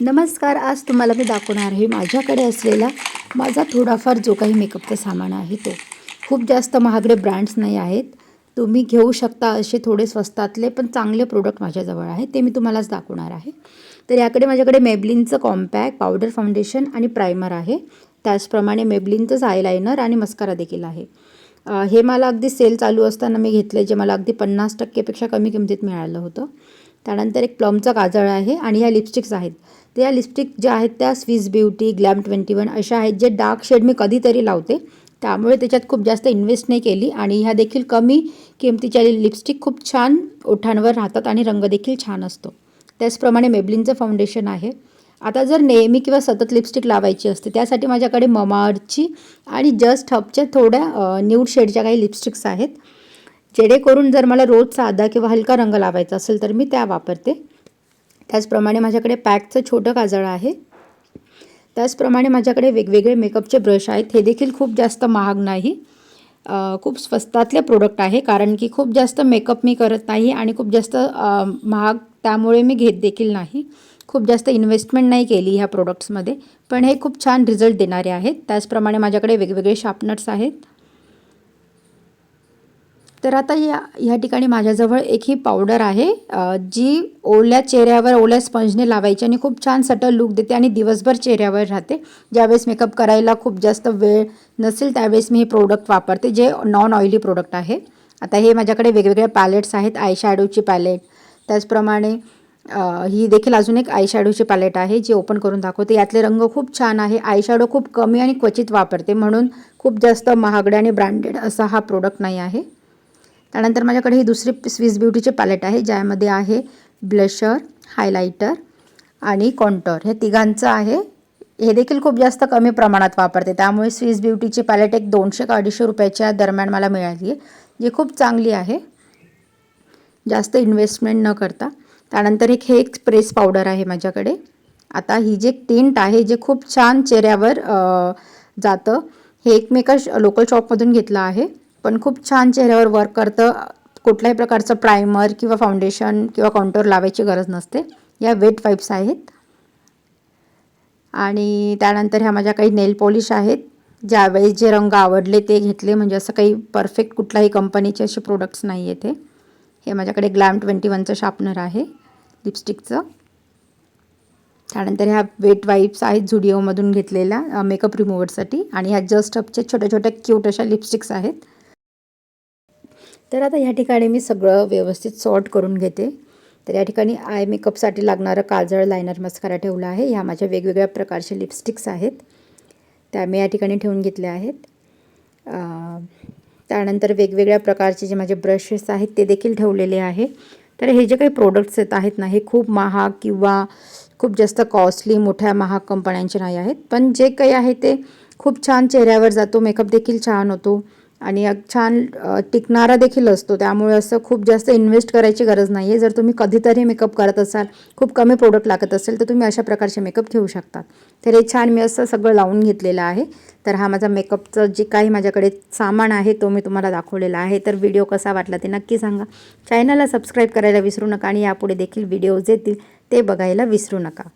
नमस्कार आज तुम्हाला मी दाखवणार आहे माझ्याकडे असलेला माझा थोडाफार जो काही मेकअपचं सामान आहे तो. खूप जास्त महागडे ब्रँड्स नाही आहेत. तुम्ही घेऊ शकता असे थोडे स्वस्तातले पण चांगले प्रोडक्ट माझ्याजवळ आहे. ते मी तुम्हालाच दाखवणार आहे. तर याकडे माझ्याकडे मेबलिनचं कॉम्पॅक्ट पावडर फाउंडेशन आणि प्रायमर आहे. त्याचप्रमाणे मेबलिनचंच आयलायनर आणि मस्कारा देखील आहे. हे मला अगदी सेल चालू असताना मी घेतलं जे मला अगदी पन्नास टक्केपेक्षा कमी किमतीत मिळालं होतं. त्यानंतर एक प्लमचा काजळ आहे आणि ह्या लिपस्टिक्स आहेत. तर या लिपस्टिक ज्या आहेत त्या Swiss beauty glam twenty one अशा आहेत जे डार्क शेड मी कधीतरी लावते. त्यामुळे त्याच्यात खूप जास्त इन्व्हेस्ट नाही केली आणि ह्या देखील कमी किमतीच्या लिपस्टिक खूप छान ओठांवर राहतात आणि रंग देखील छान असतो. त्याचप्रमाणे मेबलिनचं फाउंडेशन आहे. आता जर नेहमी किंवा सतत लिपस्टिक लावायची असते त्यासाठी माझ्याकडे ममाअर्थची आणि जस्ट हबच्या थोड्या न्यूड शेडच्या काही लिपस्टिक्स आहेत. जेणेकरून जर मला रोज साधा किंवा हलका रंग लावायचा असेल तर मी त्या वापरते. त्याचप्रमाणे माझ्याकडे पॅकचं छोटं काजळ आहे. त्याचप्रमाणे माझ्याकडे वेगवेगळे मेकअपचे ब्रश आहेत. हे देखील खूप जास्त महाग नाही. खूप स्वस्तातले प्रोडक्ट आहे कारण की खूप जास्त मेकअप मी करत नाही आणि खूप जास्त महाग त्यामुळे मी घेत देखील नाही. खूप जास्त इन्व्हेस्टमेंट नाही केली ह्या प्रोडक्ट्समध्ये पण हे खूप छान रिझल्ट देणारे आहेत. त्याचप्रमाणे माझ्याकडे वेगवेगळे शार्पनर्स आहेत. तर आता या ह्या ठिकाणी माझ्याजवळ एक ही पावडर आहे जी ओल्या चेहऱ्यावर ओल्या स्पंजने लावायची आणि खूप छान सटल लुक देते आणि दिवसभर चेहऱ्यावर राहते. ज्यावेळेस मेकअप करायला खूप जास्त वेळ नसेल त्यावेळेस मी हे प्रोडक्ट वापरते जे नॉन ऑइली प्रोडक्ट आहे. आता हे माझ्याकडे वेगवेगळे पॅलेट्स आहेत आय शॅडोची पॅलेट त्याचप्रमाणे ही देखील अजून एक आय शॅडोची पॅलेट आहे जी ओपन करून दाखवते. यातले रंग खूप छान आहे आय शॅडो खूप कमी आणि क्वचित वापरते म्हणून खूप जास्त महागडे आणि ब्रँडेड असा हा प्रोडक्ट नाही आहे. त्यानंतर माझ्याकडे ही दुसरी स्विस ब्युटीचे पॅलेट आहे ज्यामध्ये आहे ब्लशर हायलायटर आणि कॉन्टर हे तिघांचं आहे. हे देखील खूप जास्त कमी प्रमाणात वापरते. त्यामुळे स्विस ब्युटीची पॅलेट एक दोनशे का अडीचशे रुपयाच्या दरम्यान मला मिळाली आहे जी खूप चांगली आहे. जास्त इन्व्हेस्टमेंट न करता. त्यानंतर एक हे एक स्प्रेस पावडर आहे माझ्याकडे. आता ही जे टिंट आहे जे खूप छान चेहऱ्यावर जातं हे एक मी एका लोकल शॉपमधून घेतलं आहे. पण खूप छान चेहऱ्यावर वर्क करतं. कुठल्याही प्रकारचं प्रायमर किंवा फाउंडेशन किंवा कॉन्टोर लावायची गरज नसते. या वेट वाईप्स आहेत. आणि त्यानंतर ह्या माझ्या काही नेल पॉलिश आहेत. ज्यावेळेस जे रंग आवडले ते घेतले. म्हणजे असं काही परफेक्ट कुठल्याही कंपनीचे असे प्रोडक्ट्स नाही आहेत हे हे माझ्याकडे ग्लॅम ट्वेंटी वनचं शार्पनर आहे. लिपस्टिकचं त्यानंतर ह्या वेट वाईप्स आहेत झुडिओमधून घेतलेल्या मेकअप रिमूव्हरसाठी आणि ह्या जस्ट अपचे छोट्या छोट्या क्यूट अशा लिपस्टिक्स आहेत. तर आता ह्या ठिकाणी मी सगळं व्यवस्थित सॉर्ट करून घेते. तर या ठिकाणी आय मेकअपसाठी लागणारं काजळ लायनर मस्कारा ठेवला आहे. ह्या माझ्या वेगवेगळ्या प्रकारचे लिपस्टिक्स आहेत. त्या मी या ठिकाणी ठेवून घेतल्या आहेत. त्यानंतर वेगवेगळ्या प्रकारचे जे माझे ब्रशेस आहेत ते देखील ठेवलेले आहे. तर हे जे काही प्रोडक्ट्स येत आहेत ना हे खूप महाग किंवा खूप जास्त कॉस्टली मोठ्या महाग कंपन्यांचे नाही आहेत. पण जे काही आहे ते खूप छान चेहऱ्यावर जातो मेकअप देखील छान होतो. आणि छान टिकणारा देखील असतो. त्यामुळे असं खूप जास्त इन्व्हेस्ट करायची गरज नाही आहे जर तुम्ही कधीतरी मेकअप करत असाल खूप कमी प्रोडक्ट लागत असेल तर तुम्ही अशा प्रकारचे मेकअप घेऊ शकता. तर हे छान मी असं सगळं लावून घेतलेलं आहे. तर हा माझा मेकअपचं जे काही माझ्याकडे सामान आहे तो मी तुम्हाला दाखवलेला आहे. तर व्हिडिओ कसा वाटला ते नक्की सांगा. चॅनलला सबस्क्राईब करायला विसरू नका आणि यापुढे देखील व्हिडिओज येतील ते बघायला विसरू नका.